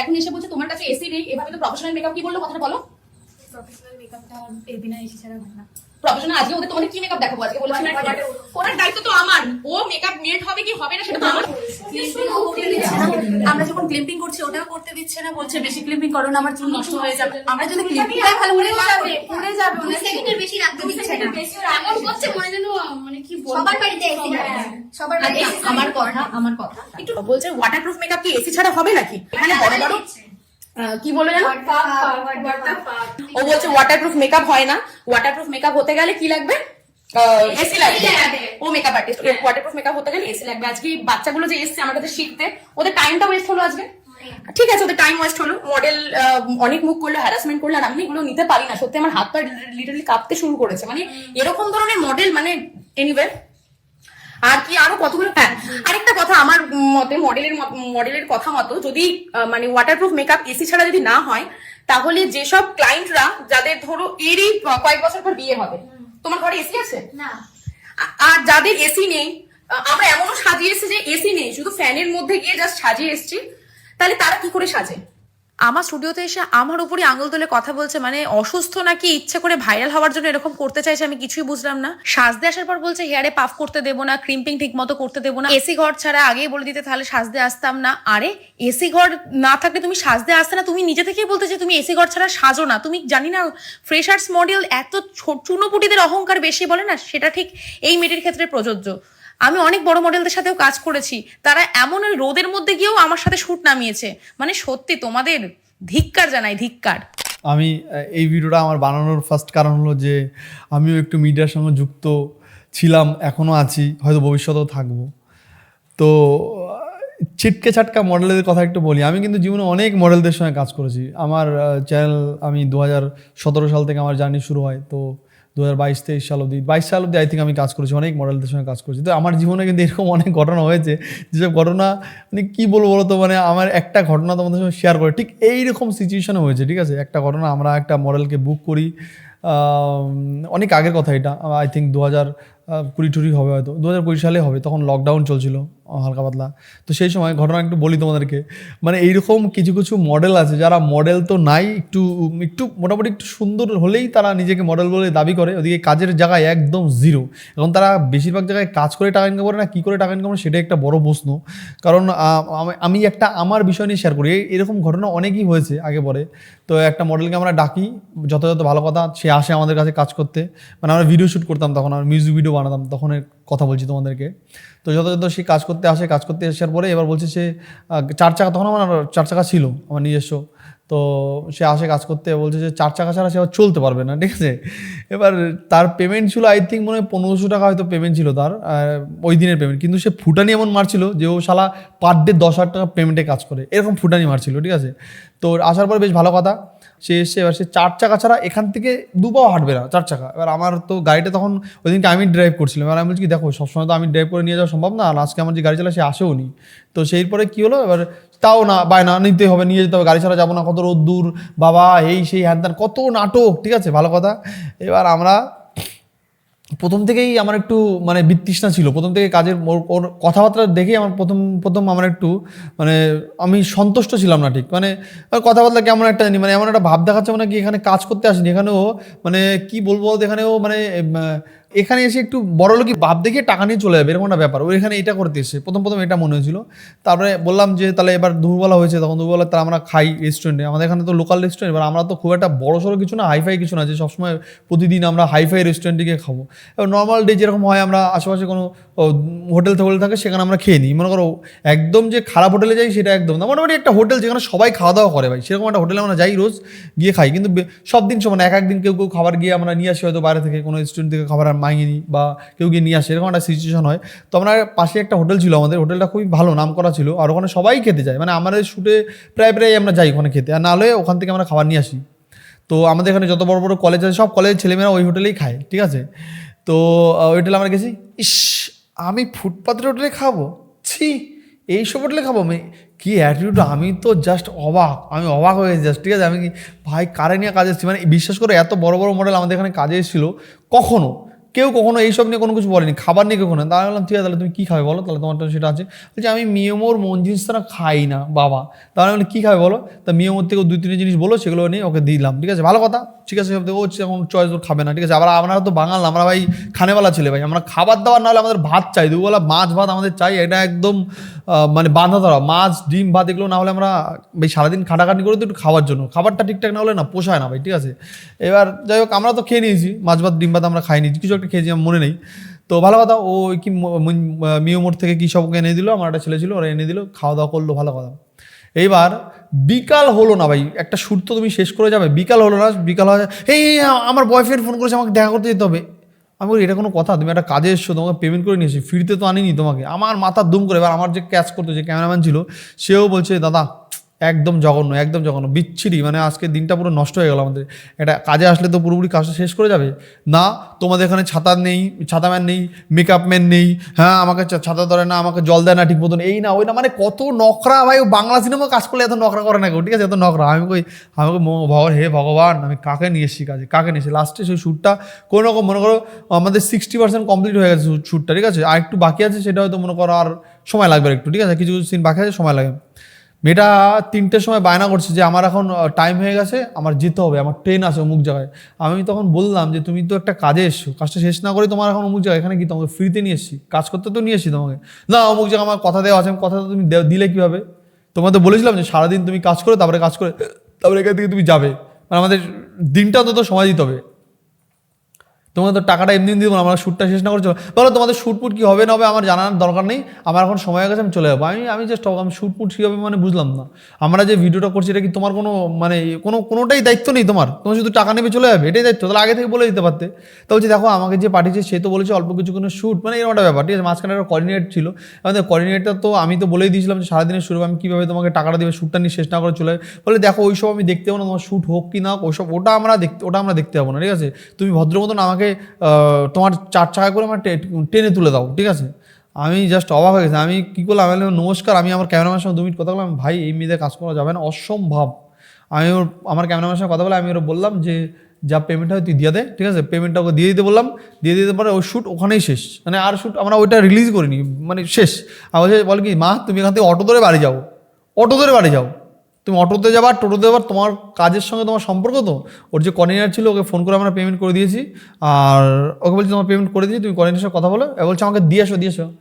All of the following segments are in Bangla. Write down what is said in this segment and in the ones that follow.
এখন এসে বলছে, তোমার কাছে এসি নেই, এভাবে তো প্রফেশনাল মেকআপ কি বলল কথাটা বলো। প্রফেশনাল মেকআপটা এই বিনা এসি ছাড়া হয় না। প্রফেশনাল আজকে ওদের তোমাদের কি মেকআপ দেখাবো আজকে বলেছি না দায়িত্ব তো আমার। ও মেকআপ মেড হবে কি হবে না সেটা তো আমার আমরা যখন ক্লিপিং করছি ওটাও করতে দিচ্ছে না বলছে বেশি ক্লিপিং করো না আমার চুল নষ্ট হয়ে যাবে। আমরা যদি ক্লিপিংটাই ভালো উড়ে যাবে। উড়ে যাবে সেকেন্ডের বেশি রাখতে দিচ্ছে না এমন করছে মনে যেন মানে কি সবার বাড়িতে এসি সবার বাড়িতে। আমার কথা আমার কথা। একটু বলছে ওয়াটারপ্রুফ মেকআপ কি এসি ছাড়া হবে নাকি? এখানে বড় বড় কি বলে জানো ও বলছে ওয়াটারপ্রুফ মেকআপ হয় না। ওয়াটারপ্রুফ মেকআপ হতে গেলে কি লাগবে? এসি লাগবে। ও মেকআপ আর্টিস্ট ওয়াটারপ্রুফ মেকআপ হতে গেলে এসি লাগবে। আজকে বাচ্চাগুলো যে এসছে আমার কাছে শিখতে ওদের টাইমটা ওয়েস্ট হলো আজকে। ঠিক আছে ওদের টাইম ওয়েস্ট হলো। মডেল অনেক মুখ করল হ্যারাসমেন্ট করল আর আমি এগুলো নিতে পারি না। সত্যি আমার হাত পা লিটারালি কাঁপতে শুরু করেছে। মানে এরকম ধরনের মডেল মানে এনিওয়ে আর কি আরও কতগুলো হ্যাঁ আরেকটা কথা আমার মতে মডেলের মডেলের কথা মতো যদি মানে ওয়াটারপ্রুফ মেকআপ এসি ছাড়া যদি না হয় তাহলে যেসব ক্লায়েন্টরা যাদের ধরো এরই কয়েক বছর পর বিয়ে হবে তোমার ঘরে এসি আছে? না। আর যাদের এসি নেই আমরা এমনও সাজিয়েছি যে এসি নেই শুধু ফ্যানের মধ্যে গিয়ে জাস্ট সাজিয়ে এসছি তাহলে তারা কি করে সাজে? আমার স্টুডিওতে এসে আমার উপরই আঙুল তুলে কথা বলছে মানে অসুস্থ নাকি ইচ্ছে করে ভাইরাল হওয়ার জন্য এরকম করতে চাইছে আমি কিছুই বুঝলাম না। সাজতে আসার পর বলছে, হেয়ারে পাফ করতে দেবো না ক্রিম্পিং ঠিক মতো করতে দেবো না। এসি ঘর ছাড়া আগেই বলে দিতে, তাহলে সাজতে আসতাম না। আরে, এসি ঘর না থাকলে তুমি সাজতে আসতে না, তুমি নিজে থেকেই বলতে যে তুমি এসি ঘর ছাড়া সাজো না। তুমি জানি না ফ্রেশার্স মডেল এত চুনোপুটিদের অহংকার বেশি বলে না? সেটা ঠিক এই মেয়েটির ক্ষেত্রে প্রযোজ্য। আমি অনেক বড় মডেলদের সাথেও কাজ করেছি। তারা এমন ওই রোদের মধ্যে গিয়েও আমার সাথে শুট নামিয়েছে। মানে সত্যি তোমাদের ধিক্কার জানাই, ধিক্কার। আমি, এই ভিডিওটা আমার বানানোর ফার্স্ট কারণ হলো যে, আমিও একটু মিডিয়ার সঙ্গে যুক্ত ছিলাম, এখনও আছি, হয়তো ভবিষ্যতেও থাকব। তো, ছিটকে ছাটকা মডেলদের কথা একটু বলি। আমি কিন্তু জীবনে অনেক মডেলদের সঙ্গে কাজ করেছি। আমার চ্যানেল আমি দু হাজার সতেরো সাল থেকে আমার জার্নি শুরু হয়, তো দু হাজার বাইশ তেইশ সাল অবধি, বাইশ সাল অবধি আই থিঙ্ক আমি কাজ করেছি, অনেক মডেলদের সঙ্গে কাজ করেছি। তো আমার জীবনে কিন্তু এরকম অনেক ঘটনা হয়েছে, যেসব ঘটনা মানে কী বলব বলো তো মানে আমার একটা ঘটনা তোমাদের সঙ্গে শেয়ার করে। ঠিক এইরকম সিচুয়েশনে হয়েছে, ঠিক আছে? একটা ঘটনা, আমরা একটা মডেলকে বুক করি অনেক আগের কথা এটা আই থিঙ্ক দু হাজার কুড়ি টুড়ি হবে হয়তো দু হাজার কুড়ি সালে হবে, তখন লকডাউন চলছিল। হালকা পাতলা। তো সেই সময় ঘটনা একটু বলি তোমাদেরকে। মানে এইরকম কিছু কিছু মডেল আছে, যারা মডেল তো নাই, একটু একটু মোটামুটি একটু সুন্দর হলেই তারা নিজেকে মডেল বলে দাবি করে। ওদিকে কাজের জায়গায় একদম জিরো এখন তারা বেশিরভাগ জায়গায় কাজ করে টাকা ইনকাম করে না, কী করে টাকা ইনকাম করে সেটা একটা বড় প্রশ্ন। কারণ আমি- একটা আমার বিষয় নিয়ে শেয়ার করি। এরকম ঘটনা অনেকই হয়েছে আগে পরে। তো একটা মডেলকে আমরা ডাকি, যথাযথ ভালো কথা, সে আসে আমাদের কাছে কাজ করতে। মানে আমরা ভিডিও শ্যুট করতাম তখন, আমরা মিউজিক ভিডিও বানাতাম তখন কথা বলছি তোমাদেরকে। তো যথাযথ সে কাজ করতে আসে, কাজ করতে আসার পরে এবার বলছে সে চার চাকা, তখন আমার চার চাকা ছিল, আমার নিজস্ব। তো সে আসে কাজ করতে, বলছে যে চার চাকা ছাড়া সে আবার চলতে পারবে না, ঠিক আছে? এবার তার পেমেন্ট ছিল আই থিঙ্ক মনে হয় পনেরোশো টাকা হয়তো পেমেন্ট ছিল তার ওই দিনের পেমেন্ট কিন্তু সে ফুটানি এমন মারছিল যে ও শালা পার ডে দশ হাজার টাকা পেমেন্টে কাজ করে, এরকম ফুটানি মারছিল, ঠিক আছে? তো আসার পর বেশ ভালো কথা, সে এসে এবার সে চার চাকা ছাড়া এখান থেকে দুপাও হাঁটবে না, চার চাকা। এবার আমার তো গাড়িটা তখন ওই দিনকে আমি ড্রাইভ করছিলাম, এবার আমি বলছি দেখো সবসময় তো আমি ড্রাইভ করে নিয়ে যাওয়া সম্ভব না, আর আজকে আমার যে গাড়ি চালা সে আসেও নি। তো সেই পরে কী হলো, এবার তাও না বায়না নিতে হবে, নিয়ে যেতে হবে, গাড়ি ছাড়া যাব না, কত রোদ্দুর বাবা, এই সেই হ্যান কত নাটক, ঠিক আছে, ভালো কথা। এবার আমরা প্রথম থেকেই আমার একটু মানে বিতৃষ্ণা ছিল, প্রথম থেকে কাজের ওর- কথাবার্তা দেখেই আমার প্রথম প্রথম আমার একটু মানে আমি সন্তুষ্ট ছিলাম না ঠিক মানে কথাবার্তা কেমন একটা জানি মানে এমন একটা ভাব দেখাচ্ছে মানে কি, এখানে কাজ করতে আসেনি, এখানেও মানে কি বলব, এখানেও মানে এখানে এসে একটু বড় লোকই ভাব দেখে টাকা নিয়ে চলে যাবে, এরকম একটা ব্যাপার। ও এখানে এটা করতে এসে প্রথম প্রথম এটা মনে হয়েছিল। তারপরে বললাম যে, তাহলে এবার দুপুরবেলা হয়েছে। তখন দুপুরবেলা তারা আমরা খাই রেস্টুরেন্টে আমাদের এখানে তো লোকাল রেস্টুরেন্ট এবার আমরা তো খুব একটা বড় সড়ো কিছু না হাইফাই কিছু না, যে সবসময় প্রতিদিন আমরা হাইফাই রেস্টুরেন্টে গিয়ে খাব। এবার নর্মাল ডে যেরকম হয়, আমরা আশেপাশে কোনো হোটেল টোটেল থাকে, সেখানে আমরা খেয়ে নিই। মনে করো, একদম যে খারাপ হোটেলে যাই, সেটা একদম না। মোটামুটি একটা হোটেল যেখানে সবাই খাওয়া দাওয়া করে ভাই। সেরকম একটা হোটেলে আমরা যাই রোজ, গিয়ে খাই। কিন্তু সব দিন সমান এক একদিন কেউ কেউ খাবার গিয়ে আমরা নিয়ে আসি হয়তো বাইরে থেকে, কোনো রেস্টুরেন্ট থেকে খাবার মাঙিয়ে নিই বা কেউ গিয়ে নিয়ে আসে। এরকম একটা সিচুয়েশন হয়। তো আমরা পাশে একটা হোটেল ছিল আমাদের, হোটেলটা খুবই ভালো নাম করা ছিল। আর ওখানে সবাই খেতে যায় মানে আমাদের শুটে প্রায় প্রায় আমরা যাই ওখানে খেতে। আর না হলে ওখান থেকে আমরা খাবার নিয়ে আসি। তো আমাদের এখানে যত বড় বড় কলেজ আছে, সব কলেজের ছেলেমেয়েরা ওই হোটেলেই খায়। ঠিক আছে? তো ওই হোটেলে আমরা গেছি। ইস আমি ফুটপাথের হোটেলে খাব? ছি, এইসব হোটেলে খাব? আমি, কী অ্যাটিটিউড আমি তো জাস্ট অবাক, আমি অবাক হয়ে জাস্ট ঠিক আছে, আমি ভাই, কারে নিয়ে কাজে এসেছি? মানে বিশ্বাস করে, এত বড় বড় মডেল আমাদের এখানে কাজে এসেছিল, কখনো। কেউ কখনো এইসব নিয়ে কোনো কিছু বলেনি, খাবার নিয়ে কখনো। তাহলে বললাম, ঠিক আছে, তাহলে তুমি কী খাবে বলো? তাহলে তোমার তো সেটা আছে। বলছি, আমি মিয়মোর মন জিনিসটা খাই না, বাবা। তাহলে বলি, কী খাবে বলো? তা মিয়মোর থেকে দুই তিনটে জিনিস বলো সেগুলো নিয়ে ওকে দিলাম, ঠিক আছে? ভালো কথা, ঠিক আছে? সব ও এখন চয়েস ওর খাবে না, ঠিক আছে? আবার আপনারা তো বাঙাল আমরা ভাই খানেওয়ালা ছেলে ভাই। আমরা খাবার দাবার না হলে আমাদের ভাত চাই, দুবেলা মাছ ভাত আমাদের চাই, এটা একদম মানে বাঁধা ধরা মাছ ডিম ভাত এগুলো না হলে আমরা ভাই সারাদিন খাটাখাটি করে তো একটু খাওয়ার জন্য। খাবারটা ঠিকঠাক না হলে না পোষায় না ভাই ঠিক আছে? এবার যাই হোক আমরা তো খেয়ে নিয়েছি মাছ ভাত ডিম ভাত আমরা খাই নিয়েছি কিছু একটা খেয়েছি আমার মনে নেই। তো ভালো কথা ও কি কি মিওমোর থেকে কী সব এনে দিল আমার একটা ছেলে ছিল ওরা এনে দিল খাওয়া দাওয়া করল ভালো কথা। এইবার বিকাল হলো না ভাই একটা শ্যুট তো তুমি শেষ করে যাবে বিকাল হলো না বিকাল হয়ে এই, আমার বয়ফ্রেন্ড ফোন করেছে আমাকে দেখা করতে যেতে হবে। আমি বলি, এটা কোনো কথা, তুমি একটা কাজে এসছো, তোমাকে পেমেন্ট করে নিয়েছি, ফিরতে তো আনিনি তোমাকে। আমার মাথা দুম করে, এবার আমার যে ক্যাচ করতো, যে ক্যামেরাম্যান ছিল, সেও বলছে, দাদা একদম জঘন্য একদম জঘন্য, বিচ্ছিরি মানে আজকে দিনটা পুরো নষ্ট হয়ে গেল আমাদের। এটা কাজে আসলে তো পুরোপুরি কাজটা শেষ করে যাবে? না, তোমাদের এখানে ছাতা নেই, ছাতাম্যান নেই মেকআপ ম্যান নেই হ্যাঁ আমাকে ছাতা ধরে না, আমাকে জল দেয় না ঠিক মতন, এই না, ওই না মানে কত নখরা ভাই বাংলা সিনেমা কাজ করলে এত নখরা করে না কেউ ঠিক আছে, এত নখরা। আমি কই আমাকে ভগবান হে ভগবান, আমি কাকে নিয়ে এসেছি কাজে? কাকে নিয়ে এসেছি? লাস্টে সেই শ্যুটটা কোনো রকম, মনে করো, আমাদের সিক্সটি পার্সেন্ট কমপ্লিট হয়ে গেছে শ্যুটটা ঠিক আছে? আর একটু বাকি আছে, সেটা হয়তো মনে করো আর সময় লাগবে একটু, ঠিক আছে? কিছু কিছু সিন বাকি আছে, সময় লাগে মেয়েটা তিনটের সময় বায়না করছে যে আমার এখন টাইম হয়ে গেছে, আমার যেতে হবে, আমার ট্রেন আছে অমুক জায়গায়। আমি তখন বললাম যে তুমি তো একটা কাজে এসছো, কাজটা শেষ না করে তোমার এখন অমুক জায়গায়, এখানে কি তোমাকে ফ্রিতে নিয়ে এসছি? কাজ করতে তো নিয়ে এসছি তোমাকে। না, অমুক জায়গায় আমার কথা দেওয়া আছে কথা তুমি দে- দিলে কীভাবে? তোমার তো বলেছিলাম যে সারাদিন তুমি কাজ করে, তারপরে কাজ করে, তারপরে এখান থেকে তুমি যাবে। মানে আমাদের দিনটা তো তো সময় দিতে হবে। তোমাদের তো টাকাটা এমনি দিব না, আমরা শ্যুটটা শেষ না করছ বলো, তোমাদের শ্যুটপুট কী হবে না হবে আমার জানার দরকার নেই। আমার এখন সময় গেছে, আমি চলে যাব। আমি আমি জাস্ট আমি শ্যুট পুট কী হবে মানে বুঝলাম না। আমরা যে ভিডিওটা করছি, এটা কি তোমার কোনো মানে কোনো, কোনোটাই দায়িত্ব নেই তোমার? তোমার শুধু টাকা নেবে চলে যাবে, এটাই দায়িত্ব। তাহলে আগে থেকে বলে দিতে পারতে। তো বলছি, দেখো, আমাকে যে পাঠিয়েছে, সে তো বলেছে অল্প কিছু কোনো শ্যুট। মানে এরকম একটা ব্যাপার, ঠিক আছে? মাঝখানে একটা কোঅর্ডিনেট ছিল। আমাদের কোঅর্ডিনেটটা তো আমি তো বলেই দিয়েছিলাম যে সারাদিনের শুরু আমি কীভাবে তোমাকে টাকাটা দেবে, শ্যুটটা নিয়ে শেষ না করে চলে। বলে, দেখো, ওইসব আমি দেখতে পাবো না, তোমার শ্যুট হোক কি না ওইসব ওটা আমরা দেখতে, ওটা আমরা দেখতে পাবো না, ঠিক আছে? তুমি ভদ্র মতন আমাকে আহ, তোমার চার চাকা করে আমার টেনে তুলে দাও ঠিক আছে? আমি জাস্ট অবাক হয়ে গেছি। আমি কী করলাম? আমি নমস্কার আমি আমার ক্যামেরাম্যানের সঙ্গে দু মিনিট কথা বললাম। ভাই এই মেয়েদের কাজ করা যাবে না অসম্ভব। আমি ওর আমার ক্যামেরাম্যানের সঙ্গে কথা বলে আমি ওর বললাম যে যা পেমেন্ট হয় তুই দিয়ে দে ঠিক আছে? পেমেন্টটা ওকে দিয়ে দিতে বললাম। দিয়ে দিতে পরে ওই শ্যুট ওখানেই শেষ। মানে আর শ্যুট আমরা ওইটা রিলিজ করিনি মানে শেষ। আর বলে কি মা তুমি এখান থেকে অটো ধরে বাড়ি যাও। অটো ধরে বাড়ি যাও। তুমি অটোতে যাবার টোটোতে যাবার তোমার কাজের সঙ্গে তোমার সম্পর্ক তো? ওর যে কর্ডিনেটার ছিল, ওকে ফোন করে আমরা পেমেন্ট করে দিয়েছি। আর ওকে বলছি, তোমার পেমেন্ট করে দিয়েছি, তুমি কর্ডিনেটার সঙ্গে কথা বলো। বলছে, আমাকে দিয়ে আসো দিয়ে আসো।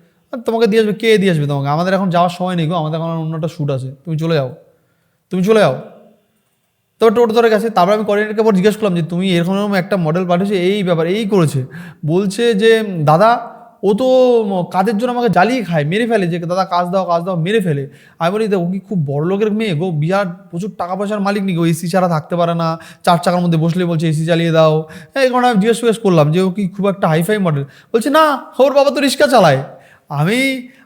তোমাকে দিয়ে আসবে, কে দিয়ে আসবে তোমাকে? আমাদের এখন যাওয়ার সময় নেই গো, আমাদের এখন অন্য একটা শ্যুট আছে। তুমি চলে যাও। তুমি চলে যাও। তবে টোটো ধরে গেছে। তারপর আমি কোঅর্ডিনেটরকে পর জিজ্ঞেস করলাম যে, তুমি এরকম একটা মডেল পাঠিয়েছে, এই ব্যাপার, এই করেছে। বলছে যে, দাদা ও তো কাজের জন্য আমাকে জ্বালিয়ে খায়, মেরে ফেলে, যে, দাদা, কাজ দাও কাজ দাও, মেরে ফেলে। আমি বলি ও কি খুব বড় লোকের মেয়ে গো, বিরাট প্রচুর টাকা পয়সার মালিক নাকি, ও এসি ছাড়া থাকতে পারে না, চার চাকার মধ্যে বসলে বলছে এসি চালিয়ে দাও। এই কারণে আমি জিজ্ঞেস করলাম যে, ও কি খুব একটা হাইফাই মডেল বলছে, না, ওর বাবা তো রিক্সা চালায়। আমি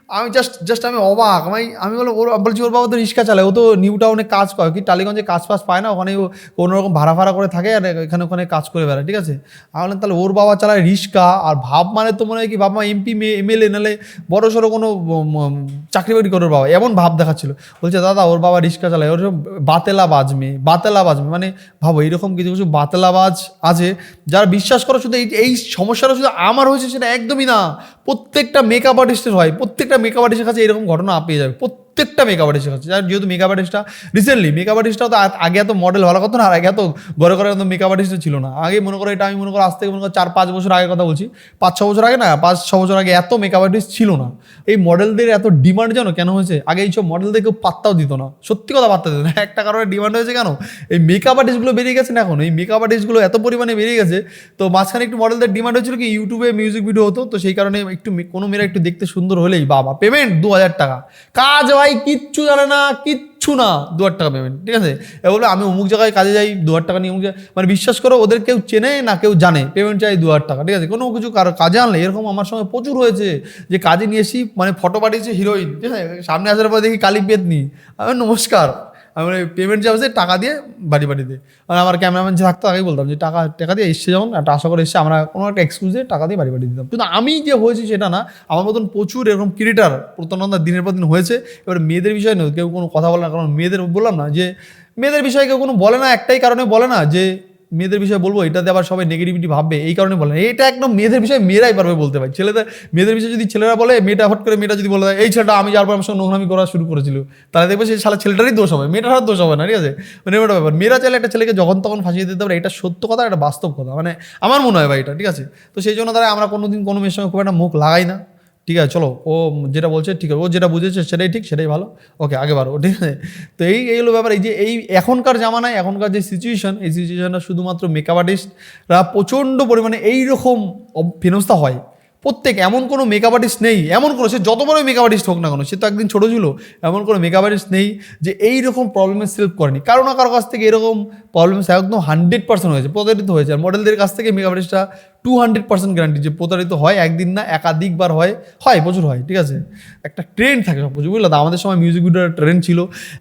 আমি জাস্ট জাস্ট আমি অবাক। আমি আমি বললাম, ওর, বলছি, ওর বাবা তো রিক্সা চালায়, ও তো নিউ টাউনে কাজ করে। কি টালিগঞ্জে কাজ ফাজ পায় না? ওখানে কোনো রকম ভাড়া ফাড়া করে থাকে আর এখানে ওখানে কাজ করে বেড়ায়, ঠিক আছে? আমি বললাম, তাহলে ওর বাবা চালায় রিক্সা? আর ভাব মানে তো মনে হয় কি বাবা এমপি মেয়ে এমএলএ নালে বড় সড়ো কোনো চাকরি বাকরি করে ওর বাবা। এমন ভাব দেখাচ্ছিল। বলছে, দাদা, ওর বাবা রিক্সা চালায়। ওর সব বাতেলা বাজ মেয়ে বাতেলা বাজ মেয়ে। মানে ভাবো এইরকম কিছু কিছু বাতেলাবাজ আছে যারা বিশ্বাস করো শুধু এই এই সমস্যাটা শুধু আমার হয়েছে সেটা একদমই না। প্রত্যেকটা মেকআপ আর্টিস্টের হয় প্রত্যেকটা মেকআপ আর্টিস্টের কাছে এরকম ঘটনা পেয়ে যাবে। প্রত্যেকটা মেকআপ আর্টিস্টের কাছে যার যেহেতু মেকআপ আর্টিস্টটা রিসেন্টলি মেকআপ আর্টিস্টটা তো আগে এত মডেল ভালো কথা না, আর আগে এত ঘরে ঘরে এত মেকআপ আর্টিস্ট ছিল না। আগে মনে করো এটা আমি মনে করো আজ থেকে মনে করো চার পাঁচ বছর আগে কথা বলছি। পাঁচ ছ বছর আগে না, পাঁচ ছ বছর আগে এত মেকআপ আর্টিস্ট ছিল না। এই মডেলদের এত ডিমান্ড জানো কেন হয়েছে? আগে এইসব মডেলদের কেউ পাত্তাও দিত না। সত্যি কথা পাত্তা দিত না। একটা কারণে ডিমান্ড হয়েছে কেন? এই মেকআপ আর্টিস্টগুলো বেরিয়ে গেছে না এখন? এই মেকআপ আর্টিস্টগুলো এত পরিমাণে বেরিয়ে গেছে, তো মাঝখানে একটু মডেলদের ডিমান্ড হয়েছিল কি? ইউটিউবে মিউজিক ভিডিও হতো, তো সেই কারণে একটু কোনো মেয়েরা একটু দেখতে সুন্দর হলেই, বাবা পেমেন্ট দু হাজার টাকা। কাজ ভাই কিচ্ছু জানে না, কিচ্ছু না। দু হাজার টাকা পেমেন্ট, ঠিক আছে? এ বলবে, আমি অমুক জায়গায় কাজে যাই দু হাজার টাকা নিয়ে অমুক জায়গায় মানে বিশ্বাস করো, ওদের কেউ চেনে না কেউ জানে। পেমেন্ট চাই দু হাজার টাকা, ঠিক আছে? কোনো কিছু কারও কাজে আনলে, এরকম আমার সঙ্গে প্রচুর হয়েছে যে কাজে নিয়ে এসি মানে ফটো পাঠিয়েছে হিরোইন, ঠিক আছে? সামনে আসার পর দেখি কালী পেতনি আমি নমস্কার। আমি পেমেন্ট যে হচ্ছে টাকা দিয়ে বাড়ি বাড়ি দিয়ে আর আমার ক্যামেরাম্যান যে থাকতো আগেই বলতাম যে, টাকা টাকা দিয়ে এসছে যখন, একটা আশা করে এসছে, আমরা কোনো একটা এক্সকিউজ দিয়ে টাকা দিয়ে বাড়ি বাড়ি দিতাম। কিন্তু আমি যে হয়েছি সেটা না, আমার মতন প্রচুর এরকম ক্রিয়েটার প্রত্যন্ত দিনের পর দিন হয়েছে। এবার মেয়েদের বিষয়ে নয়, কেউ কোনো কথা বলে না, কারণ মেয়েদের বললাম না যে, মেয়েদের বিষয়ে কেউ কোনো বলে না, একটাই কারণে বলে না যে মেয়েদের বিষয়ে বলব, এটাতে আবার সবাই নেগেটিভিটি ভাববে, এই কারণে বলে না। এটা একদম মেয়েদের বিষয়ে মেয়েরাই পারবে বলতে পারে। ছেলেদের, মেয়েদের বিষয়ে যদি ছেলেরা বলে, মেয়েটা হট করে মেয়েটা যদি বলে, এই ছেলেটা, আমি যার পর আমার সঙ্গে নোংরামি করা শুরু করেছিল। তাহলে দেখবে সেই সালা ছেলেটারই দোষ হবে, মেয়েটার দোষ হবে না, ঠিক আছে? মানে এটা ব্যাপার। মেয়েরা চাইলে একটা ছেলেকে যখন তখন ফাঁসিয়ে দিতে পারে, এটা সত্য কথা, এটা বাস্তব কথা। মানে আমার মনে হয় ভাই এটা, ঠিক আছে? তো সেই জন্য তারা আমরা কোনোদিন কোনো মেয়ের সঙ্গে খুব একটা মুখ লাগাই না। ঠিক আছে, চলো, ও যেটা বলছে ঠিক আছে, ও যেটা বুঝেছে সেটাই ঠিক, সেটাই ভালো। ওকে, আগে বাড়ো ঠিক আছে। তো এই এই হলো ব্যাপার, এই যে এই এখনকার জামানায়, এখনকার যে সিচুয়েশন এই সিচুয়েশনটা শুধুমাত্র মেকআপ আর্টিস্টরা প্রচণ্ড পরিমাণে এইরকম ফেনস্তা হয়। প্রত্যেক, এমন কোনো মেকআপ আর্টিস্ট নেই, এমন কোনো, সে যত বড় মেকআপ আর্টিস্ট হোক না কেন, সে তো একদিন ছোটো ছিল, এমন কোনো মেকআপ আর্টিস্ট নেই যে এই রকম প্রবলেমের সলভ করেনি। কারও না কারও কাছ থেকে এরকম প্রবলেম একদম হান্ড্রেড পার্সেন্ট হয়েছে, প্রতারিত হয়েছে। আর মডেলদের কাছ থেকে মেকআপ আর্টিস্টরা টু হান্ড্রেড পার্সেন্ট গ্যারান্টি যে প্রতারিত হয়, একদিন না, একাধিকবার হয় হয়, প্রচুর হয়, ঠিক আছে? একটা ট্রেন্ড থাকে সব কিছু, বুঝলো আমাদের সময় মিউজিক ভিডিওর ট্রেন্ড ছিল।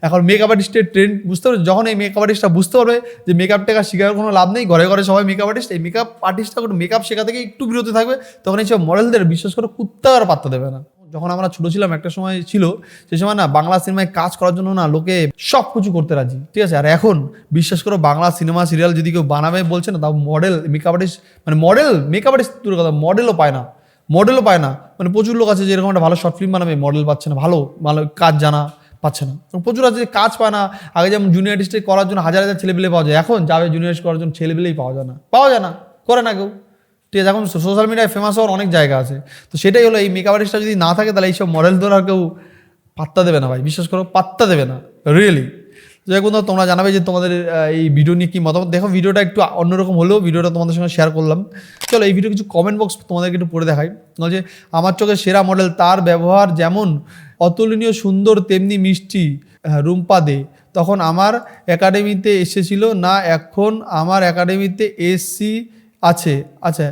এখন মেকআপ আর্টিস্টের ট্রেন্ড বুঝতে পারবে যখন এই মেকআপ আর্টিস্টটা বুঝতে পারবে যে মেকআপ টেকা শেখার কোনো লাভ নেই, ঘরে ঘরে সবাই মেকআপ আর্টিস্ট এই মেকআপ আর্টিস্টটা মেকআপ শেখা থেকে একটু বিরত থাকবে, তখন এইসব মডেলদের বিশ্বাস করে কুত্তা আর পাত্তা দেবে না। যখন আমরা ছোটো ছিলাম, একটা সময় ছিল, সে সময় না বাংলা সিনেমায় কাজ করার জন্য না লোকে সব কিছু করতে রাজি, ঠিক আছে? আর এখন বিশ্বাস করো বাংলা সিনেমা, সিরিয়াল যদি কেউ বানাবে বলছে না, তাও মডেল মেকআপ আর্টিস্ট মানে মডেল মেকআপ আর্টিস্ট দূরের কথা মডেলও পায় না মডেলও পায় না। মানে প্রচুর লোক আছে যে এরকম একটা ভালো শর্ট ফিল্ম বানাবে মডেল পাচ্ছে না, ভালো ভালো কাজ জানা পাচ্ছে না। প্রচুর আছে যে কাজ পায় না, আগে যেমন জুনিয়র আর্টিস্টে করার জন্য হাজার হাজার ছেলেপেলে পাওয়া যায়, এখন যাবে জুনিয়র করার জন্য ছেলেপেলেই পাওয়া যায় না, পাওয়া যায় না, করে না কেউ। ঠিক আছে এখন সোশ্যাল মিডিয়ায় ফেমাস হওয়ার অনেক জায়গা আছে। তো সেটাই হলো এই মেকআপ আর্টিস্টটা যদি না থাকে তাহলে এইসব মডেল ধরে আর কেউ পাত্তা দেবে না ভাই। বিশ্বাস করো পাত্তা দেবে না। রিয়েলি যাই হোক বন্ধুরা, তোমরা জানাবে যে তোমাদের এই ভিডিও নিয়ে কি মতামত। দেখো ভিডিওটা একটু অন্যরকম হলেও ভিডিওটা তোমাদের সঙ্গে শেয়ার করলাম। চলো এই ভিডিও কিছু কমেন্ট বক্স তোমাদেরকে একটু পড়ে দেখাই। যে আমার চোখে সেরা মডেল তার ব্যবহার যেমন অতুলনীয় সুন্দর তেমনি মিষ্টি রুম্পা দে। তখন আমার একাডেমিতে এসেছিল না এখন আমার একাডেমিতে এসি আছে আচ্ছা।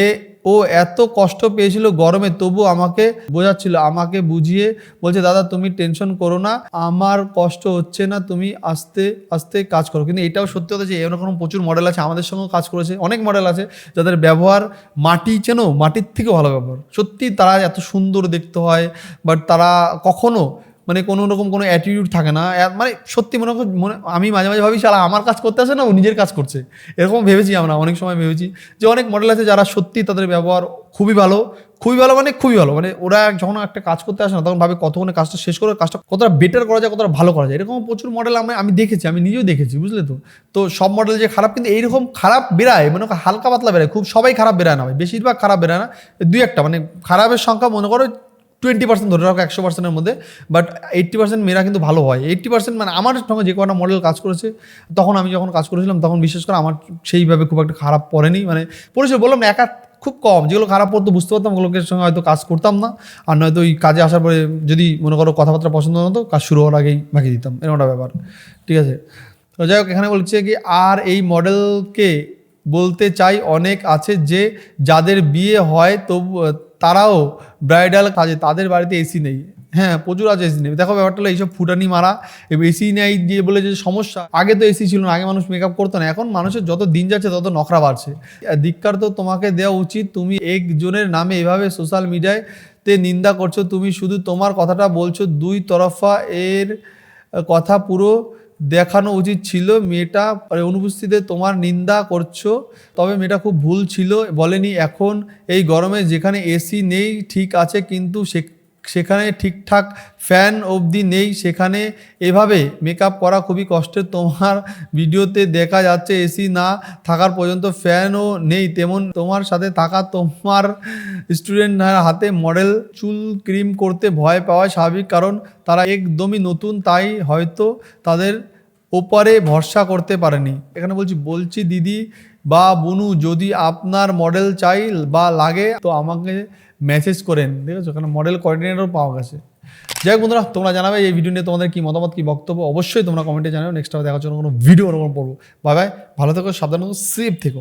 এ, ও এত কষ্ট পেয়েছিল গরমে, তবু আমাকে বোঝাচ্ছিল, আমাকে বুঝিয়ে বলছে, দাদা, তুমি টেনশন করো না, আমার কষ্ট হচ্ছে না, তুমি আস্তে আস্তে কাজ করো। কিন্তু এটাও সত্যি কথা যে, এরকম প্রচুর মডেল আছে, আমাদের সঙ্গেও কাজ করেছে, অনেক মডেল আছে, যাদের ব্যবহার মাটি চেনো মাটির থেকে ভালো ব্যবহার। সত্যি তারা এত সুন্দর দেখতে হয় বাট তারা কখনো মানে কোনো রকম কোনো অ্যাটিটিউড থাকে না। মানে সত্যি মনে মনে আমি মাঝে মাঝে ভাবি, শালা, আমার কাজ করতে আসে না, ও নিজের কাজ করছে। এরকম ভেবেছি আমরা, অনেক সময় ভেবেছি যে অনেক মডেল আছে যারা সত্যি তাদের ব্যবহার খুবই ভালো। খুবই ভালো মানে খুবই ভালো। মানে ওরা যখন একটা কাজ করতে আসে না, তখন ভাবে কতক্ষণে কাজটা শেষ করে কাজটা কতটা বেটার করা যায়, কতটা ভালো করা যায়। এরকম প্রচুর মডেল আমি আমি দেখেছি, আমি নিজেও দেখেছি, বুঝলে তো? তো সব মডেল যে খারাপ, কিন্তু এইরকম খারাপ বেরায় মানে হালকা পাতলা বেরায়, খুব সবাই খারাপ বেরায় না বেশিরভাগ খারাপ বেরায় না। দুই একটা মানে খারাপের সংখ্যা মনে করো টোয়েন্টি পার্সেন্ট ধরে রাখো, একশো পার্সেন্টের মধ্যে বাট এইট্টি পার্সেন্ট মেয়েরা কিন্তু ভালো হয়। এইট্টি পার্সেন্ট মানে আমার সঙ্গে যে কটা মডেল কাজ করেছে, তখন আমি যখন কাজ করেছিলাম, তখন বিশেষ করে আমার সেইভাবে খুব একটা খারাপ পড়েনি। মানে পড়েছিল বললাম না, একা খুব কম। যেগুলো খারাপ পড়তো বুঝতে পারতাম ওগুলোকে সঙ্গে হয়তো কাজ করতাম না। আর নয়তো ওই কাজে আসার পরে যদি মনে করো কথাবার্তা পছন্দ হতো, কাজ শুরু হওয়ার আগেই বাকি দিতাম। এরকম একটা ব্যাপার। ঠিক আছে? তো যাই হোক, এখানে বলছে কি, আর এই মডেলকে বলতে চাই অনেক আছে যে, যাদের বিয়ে হয় তবু তারাও ব্রাইডাল কাজে, তাদের বাড়িতে এসি নেই। হ্যাঁ প্রচুর আছে এসি নেই। দেখো ব্যাপারটা হলো, এইসব ফুটানি মারা এসি নেই দিয়ে বলে যে সমস্যা, আগে তো এসি ছিল না, আগে মানুষ মেকআপ করতো না, এখন মানুষের যত দিন যাচ্ছে তত নখরা বাড়ছে। ধিক্কার তো তোমাকে দেওয়া উচিত, তুমি একজনের নামে এভাবে সোশ্যাল মিডিয়ায় তে নিন্দা করছ, তুমি শুধু তোমার কথাটা বলছো, দুই তরফা এর কথা পুরো দেখানো উচিত ছিল, মেয়েটা অনুপস্থিতিতে তোমার নিন্দা করছ, তবে মেয়েটা খুব ভুল ছিল, বলেনি এখন এই গরমে যেখানে এসি নেই ঠিক আছে, কিন্তু সে সেখানে ঠিকঠাক ফ্যান অবধি নেই। সেখানে এভাবে মেকআপ করা খুবই কষ্টের। তোমার ভিডিওতে দেখা যাচ্ছে এসি না থাকার পর্যন্ত ফ্যানও নেই। তেমন তোমার সাথে থাকা তোমার স্টুডেন্ট হাতে মডেল চুল ক্রিম করতে ভয় পাওয়া স্বাভাবিক। কারণ তারা একদমই নতুন, তাই হয়তো তাদের ওপারে ভরসা করতে পারেনি। এখানে বলছি বলছি দিদি বা বুনু, যদি আপনার মডেল চাই বা লাগে, তো আমাকে মেসেজ করেন ঠিক আছে ওখানে মডেল কোঅর্ডিনেটর পাওয়া গেছে। যাই হোক বন্ধুরা, তোমরা জানাবে এই ভিডিও নিয়ে তোমাদের কি মতামত, কি বক্তব্য? অবশ্যই তোমরা কমেন্টে জানাবে নেক্সট টাইম দেখার জন্য কোনো ভিডিও ওরকম করব। বাই বাই ভালো থেকো, সাবধান থেকো সেফ থেকো।